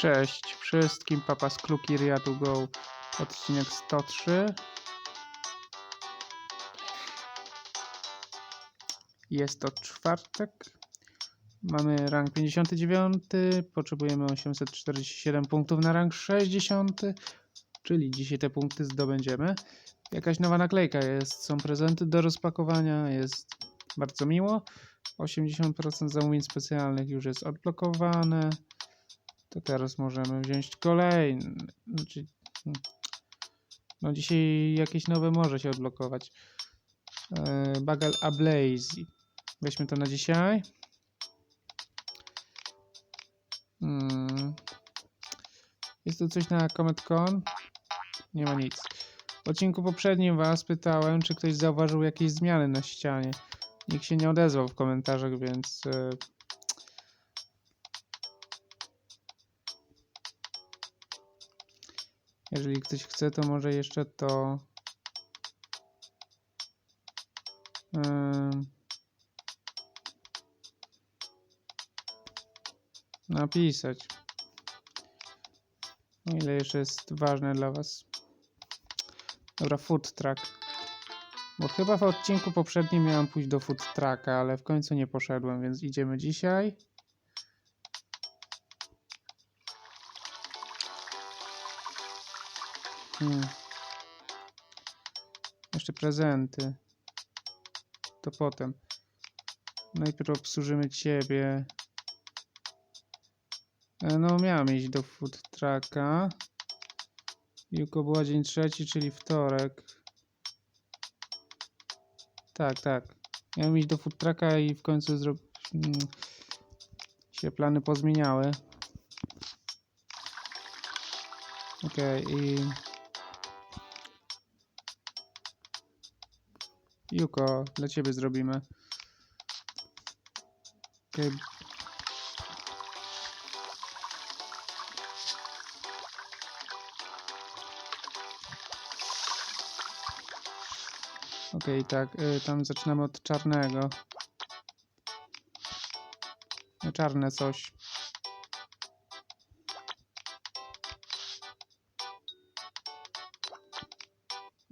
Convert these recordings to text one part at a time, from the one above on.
Cześć wszystkim, Papa z Kluki Riatu Go, odcinek 103. Jest to czwartek. Mamy rank 59, potrzebujemy 847 punktów na rank 60, czyli dzisiaj te punkty zdobędziemy. Jakaś nowa naklejka jest, są prezenty do rozpakowania, jest bardzo miło. 80% zamówień specjalnych już jest odblokowane. To teraz możemy wziąć kolejny. Znaczy, hmm. no dzisiaj jakieś nowe może się odblokować. Yy, Bagel Ablazy. Weźmy to na dzisiaj. Mm. Jest tu coś na CometCon? Nie ma nic. W odcinku poprzednim Was pytałem, czy ktoś zauważył jakieś zmiany na ścianie. Nikt się nie odezwał w komentarzach, więc yy, Jeżeli ktoś chce, to może jeszcze to napisać. Ile jeszcze jest ważne dla Was. Dobra, food truck. Bo chyba w odcinku poprzednim miałem pójść do food trucka, ale w końcu nie poszedłem, więc idziemy dzisiaj. Hmm. Jeszcze prezenty. To potem. Najpierw obsłużymy ciebie. E, No, miałem iść do food trucka. Jutro była dzień trzeci, czyli wtorek. Tak, tak. Miałem iść do food trucka i w końcu zro... mm, się plany pozmieniały. Okej, i... Juko, dla ciebie zrobimy. Okej. Okej, tak, y, tam zaczynamy od czarnego. Nie, Czarne coś.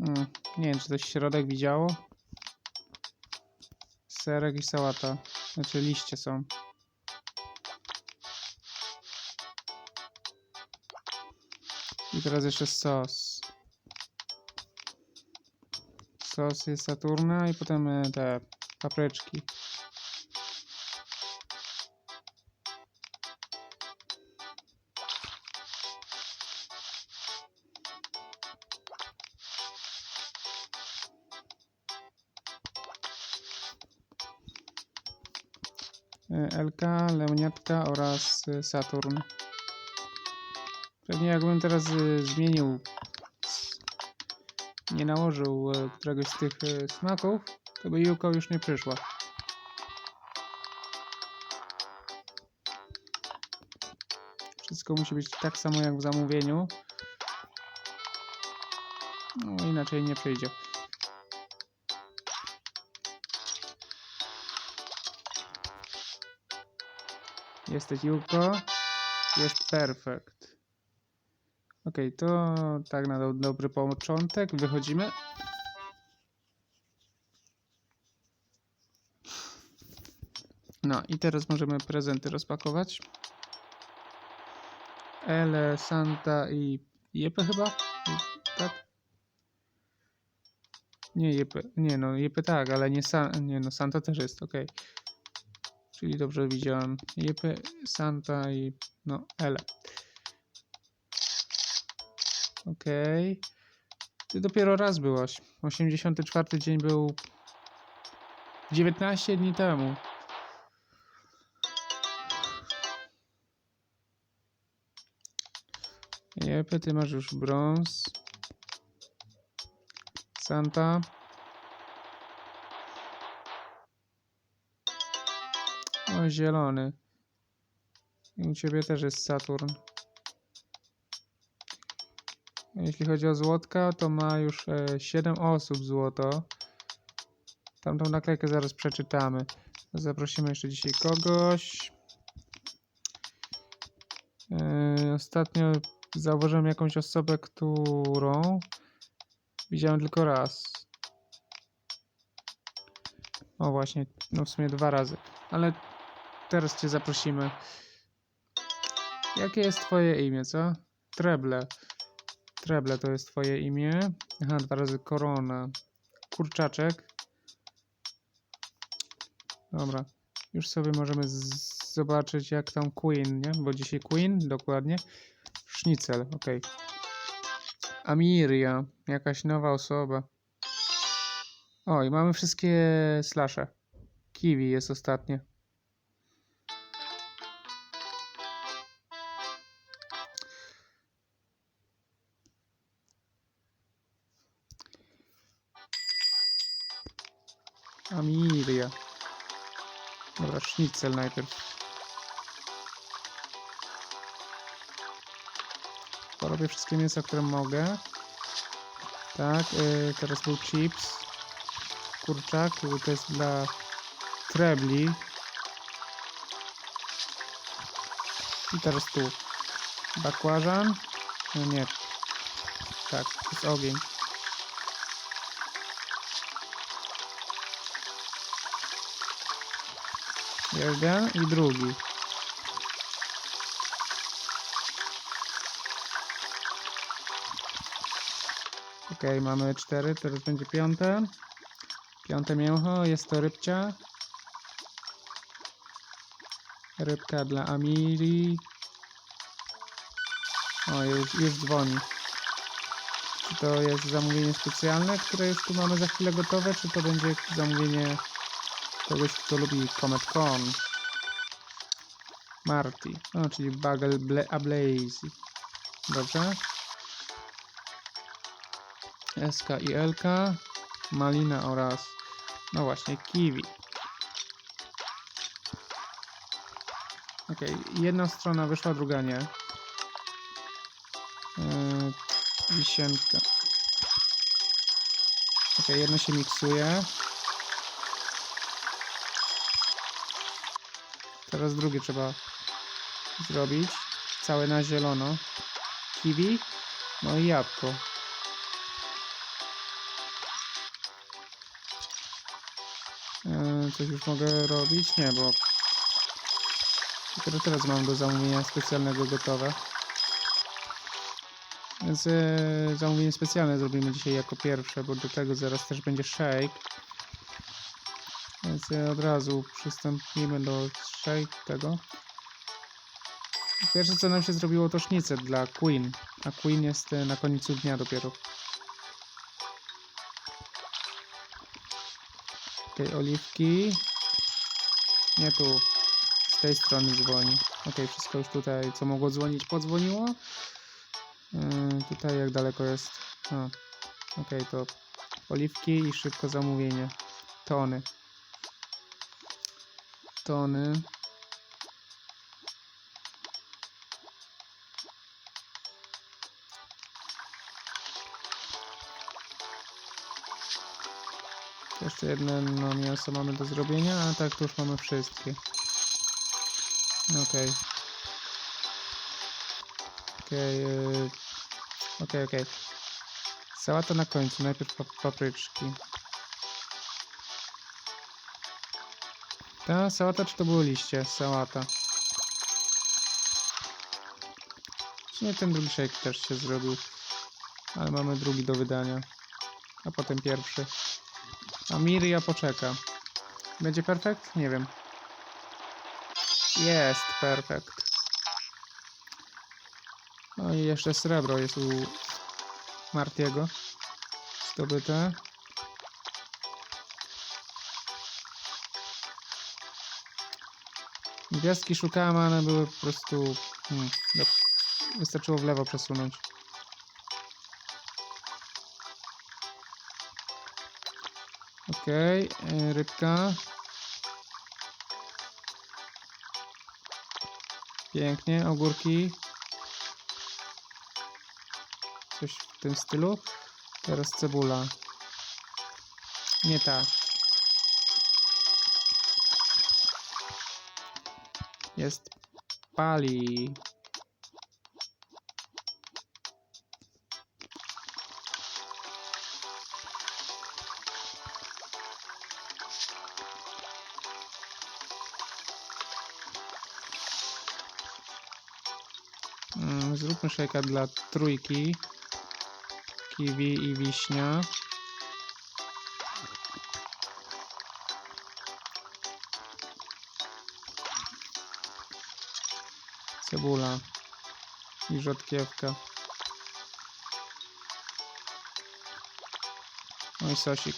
Mm, nie wiem, czy to środek widziało. Serek i sałata. Znaczy liście są. I teraz jeszcze sos. Sos jest Saturna i potem e, te papryczki. E, LK, Lemniatka oraz e, Saturn. Pewnie jakbym teraz e, zmienił, nie nałożył któregoś z tych smaków, to by Yuko już nie przyszła. Wszystko musi być tak samo jak w zamówieniu. No inaczej nie przyjdzie. Jesteś Juko. Jest perfekt. Ok, to tak na do, dobry początek. Wychodzimy. No i teraz możemy prezenty rozpakować. Ele, Santa i Jepe chyba? Tak? Nie, Jepe, nie no, Jepe tak, ale nie, Sa nie no, Santa też jest, ok. Czyli dobrze widziałem. Jepe, Santa i no, Ele. Okej. Ty dopiero raz byłaś. 84 dzień był 19 dni temu. Jepe, ty masz już brąz. Santa. Zielony. I u ciebie też jest Saturn. Jeśli chodzi o złotka, to ma już e, 7 osób złoto. Tamtą naklejkę zaraz przeczytamy. Zaprosimy jeszcze dzisiaj kogoś. E, ostatnio zauważyłem jakąś osobę, którą widziałem tylko raz. O właśnie, no w sumie dwa razy. Ale teraz cię zaprosimy. Jakie jest twoje imię, co? Treble. Treble to jest twoje imię. Aha, dwa razy korona. Kurczaczek. Dobra. Już sobie możemy zobaczyć jak tam Queen, nie? Bo dzisiaj Queen, dokładnie. Schnitzel, ok. Amiria, jakaś nowa osoba. O, i mamy wszystkie slasze. Kiwi jest ostatnie. Amiria. Dobra, schnitzel najpierw. Porobię wszystkie mięsa, które mogę. Tak, y, teraz był chips. Kurczak, y, to jest dla trebli. I teraz tu. Bakłażan. No nie. Tak, to jest ogień. Jeden i drugi. Ok, mamy cztery, teraz będzie piąte. Piąte mięcho, jest to rybcia. Rybka dla Amiri. O, już, już dzwoni. Czy to jest zamówienie specjalne, które już tu mamy za chwilę gotowe, czy to będzie zamówienie kogoś, kto lubi Comet Con? Marty, o, czyli Bagel Ble Ablaze. Dobrze. SK i LK, malina oraz, no właśnie, kiwi. Ok, jedna strona wyszła, druga nie. Yy, wisienka. Ok, jedno się miksuje. Teraz drugie trzeba zrobić. Całe na zielono. Kiwi, no i jabłko. Eee, Coś już mogę robić? Nie, bo dopiero teraz mam do zamówienia specjalnego gotowe. Więc e, zamówienie specjalne zrobimy dzisiaj jako pierwsze, bo do tego zaraz też będzie shake. Więc od razu przystąpimy do shake tego. Pierwsze co nam się zrobiło to sznicet dla Queen, a Queen jest e, na końcu dnia dopiero. Okej, oliwki. Nie tu. Z tej strony dzwoni. Okej, wszystko już tutaj, co mogło dzwonić, podzwoniło. Yy, tutaj jak daleko jest? A, Okej, to oliwki i szybko zamówienie. Tony. Tony. Jeszcze jedno no, mięso mamy do zrobienia, a tak to już mamy wszystkie. Okej. Okej, yy, okej, okej. Sałata na końcu, najpierw pap papryczki. Ta sałata, czy to było liście? Sałata. W sumie ten drugi shake też się zrobił. Ale mamy drugi do wydania. A potem pierwszy. A Miria poczeka. Będzie perfekt? Nie wiem. Jest perfekt. No i jeszcze srebro jest u Martiego. Zdobyte. Gwiazdki szukałem, a one były po prostu... Hmm, wystarczyło w lewo przesunąć. Okej, okay, rybka. Pięknie, ogórki. Coś w tym stylu. Teraz cebula. Nie ta. Jest pali. Mm, zróbmy szejka dla trójki. Kiwi i wiśnia. Cebula i rzodkiewka. No i sosik.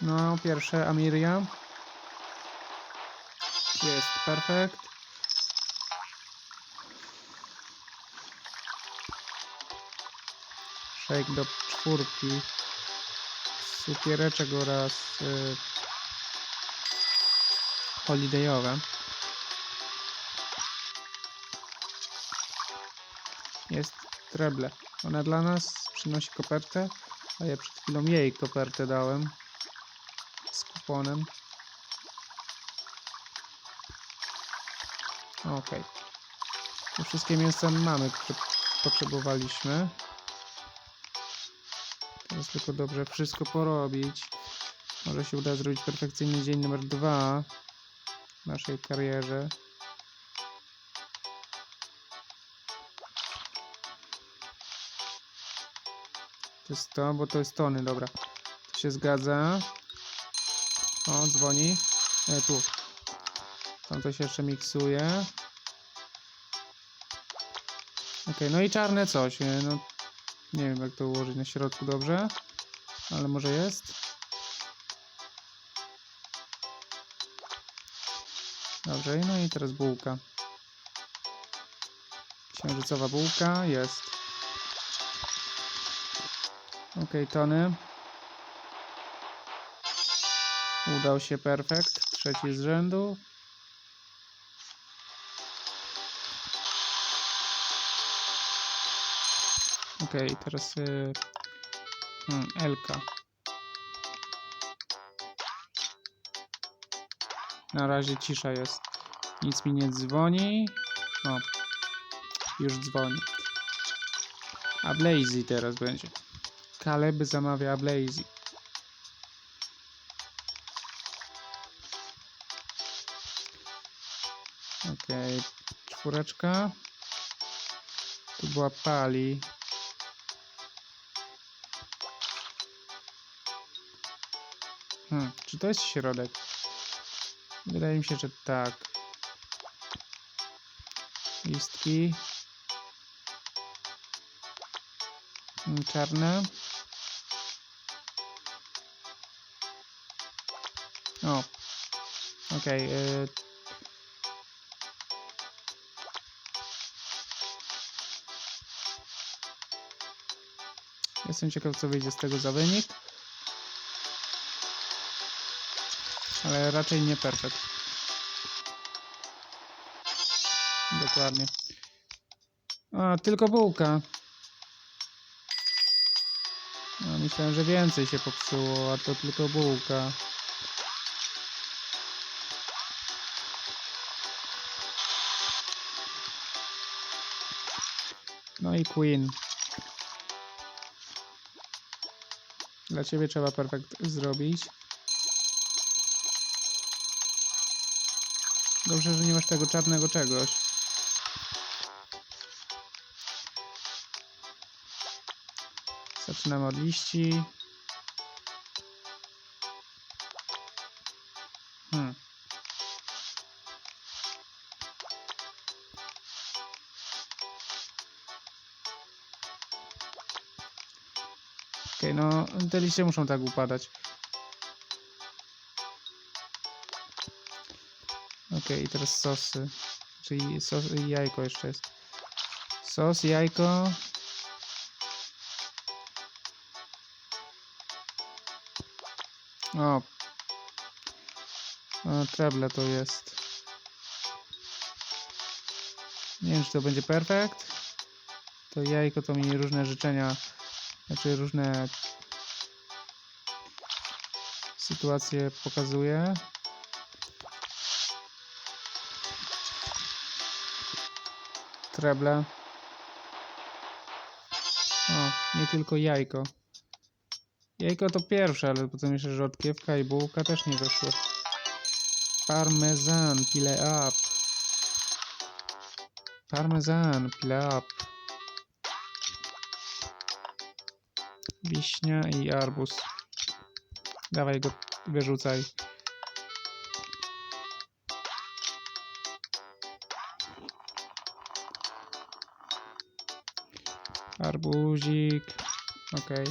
No, pierwsze Amiria. Jest perfekt. Shake do czwórki. Cukiereczek oraz y, holidayowe. Jest treble. Ona dla nas przynosi kopertę, a ja przed chwilą jej kopertę dałem z kuponem. Ok. Tu wszystkie mięsa mamy, które potrzebowaliśmy. Teraz tylko dobrze wszystko porobić. Może się uda zrobić perfekcyjny dzień numer dwa w naszej karierze. To jest to, bo to jest tony, dobra. To się zgadza. O, dzwoni. E, tu. Tam to się jeszcze miksuje. Ok, no i czarne coś. e, No, nie wiem jak to ułożyć na środku dobrze. Ale może jest. Dobrze, no i teraz bułka. Księżycowa bułka jest. Ok, tony. Udał się perfekt. Trzeci z rzędu. Ok, teraz y, hmm, Elka. Na razie cisza jest. Nic mi nie dzwoni. O, już dzwoni. A Blazy teraz będzie. Caleb zamawia Blazy. Okej, czwóreczka. Tu była Pali. Hmm, czy to jest środek? Wydaje mi się, że tak. Listki. Mm, Czarne. O. Okej. y, Jestem ciekaw, co wyjdzie z tego za wynik. Ale raczej nie perfekt. Dokładnie. A, tylko bułka. No, myślałem, że więcej się popsuło, a to tylko bułka. No i Queen. Dla ciebie trzeba perfekt zrobić. Dobrze, że nie masz tego czarnego czegoś. Zaczynamy od liści. Hmm. Okej, no te liście muszą tak upadać. Okej, i teraz sosy. Czyli sos i jajko jeszcze jest. Sos, jajko. O. o treble to jest. Nie wiem, czy to będzie perfekt. To jajko to mi różne życzenia, znaczy różne sytuacje pokazuje. Treble. O, nie tylko jajko. Jajko to pierwsze, ale potem jeszcze rzodkiewka i bułka też nie wyszły. Parmezan, pile up. Parmezan, pile up. Wiśnia i arbuz. Dawaj go, wyrzucaj. Arbuzik. Okej.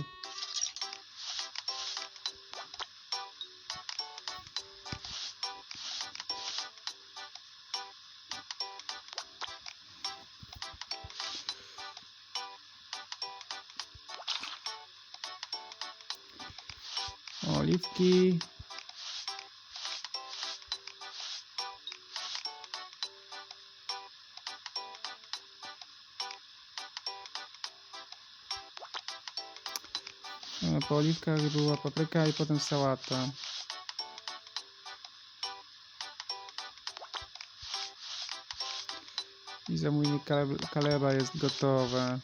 Oliwki. Po oliwkach była papryka i potem sałata. I zamówienie kale- kaleba jest gotowe.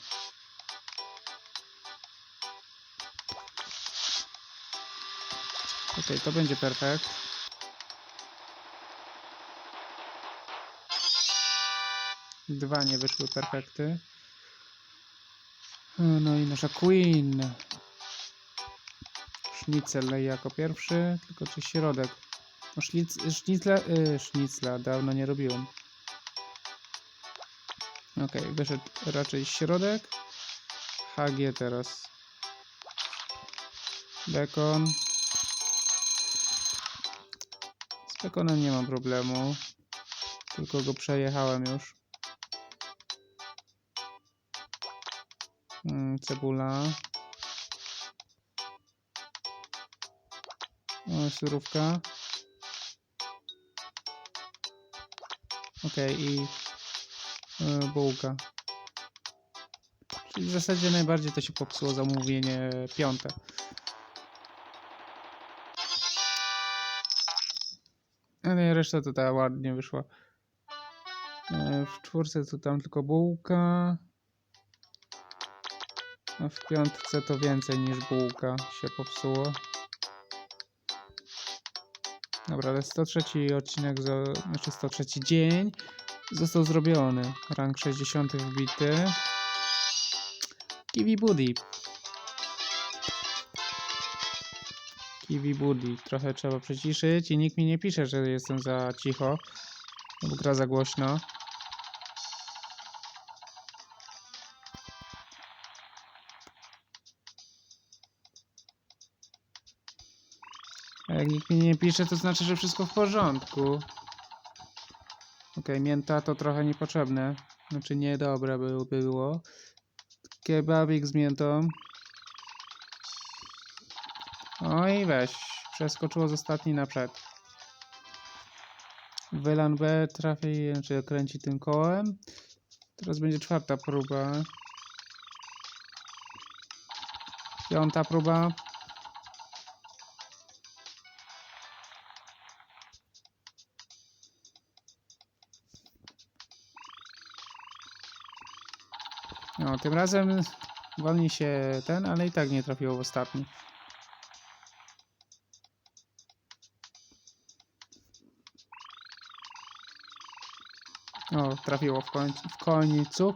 Okej, to będzie perfekt. Dwa nie wyszły perfekty. No i nasza queen. Sznicel jako pierwszy, tylko czy środek? No szlic, sznicla, y, dawno nie robiłem. Okej, wyszedł raczej środek. HG teraz. Bekon. Z bekonem nie mam problemu. Tylko go przejechałem już. Mm, cebula. O, surówka. I y, bułka. Czyli w zasadzie najbardziej to się popsuło zamówienie piąte. Ale reszta to ta ładnie wyszła. E, W czwórce to tam tylko bułka. A w piątce to więcej niż bułka się popsuło. Dobra, ale 103 odcinek, zo- znaczy 103 dzień został zrobiony. Rank 60 wbity. Kiwi Buddy. Kiwi Buddy. Trochę trzeba przyciszyć i nikt mi nie pisze, że jestem za cicho. Lub gra za głośno. Jak nikt mi nie pisze, to znaczy, że wszystko w porządku. Okej, mięta to trochę niepotrzebne. Znaczy niedobre by było. Kebabik z miętą. Oj, weź. Przeskoczyło z ostatni na przed. Wylan B trafi, znaczy kręci tym kołem. Teraz będzie czwarta próba. Piąta próba. No, tym razem wolni się ten, ale i tak nie trafiło w ostatni. O, trafiło w końcu. W końcu.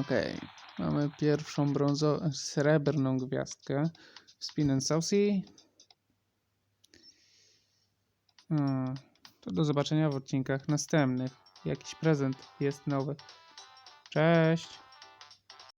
Okej. Mamy pierwszą brązową, srebrną gwiazdkę. Spin and Saucy. Hmm, To do zobaczenia w odcinkach następnych. Jakiś prezent jest nowy. Cześć.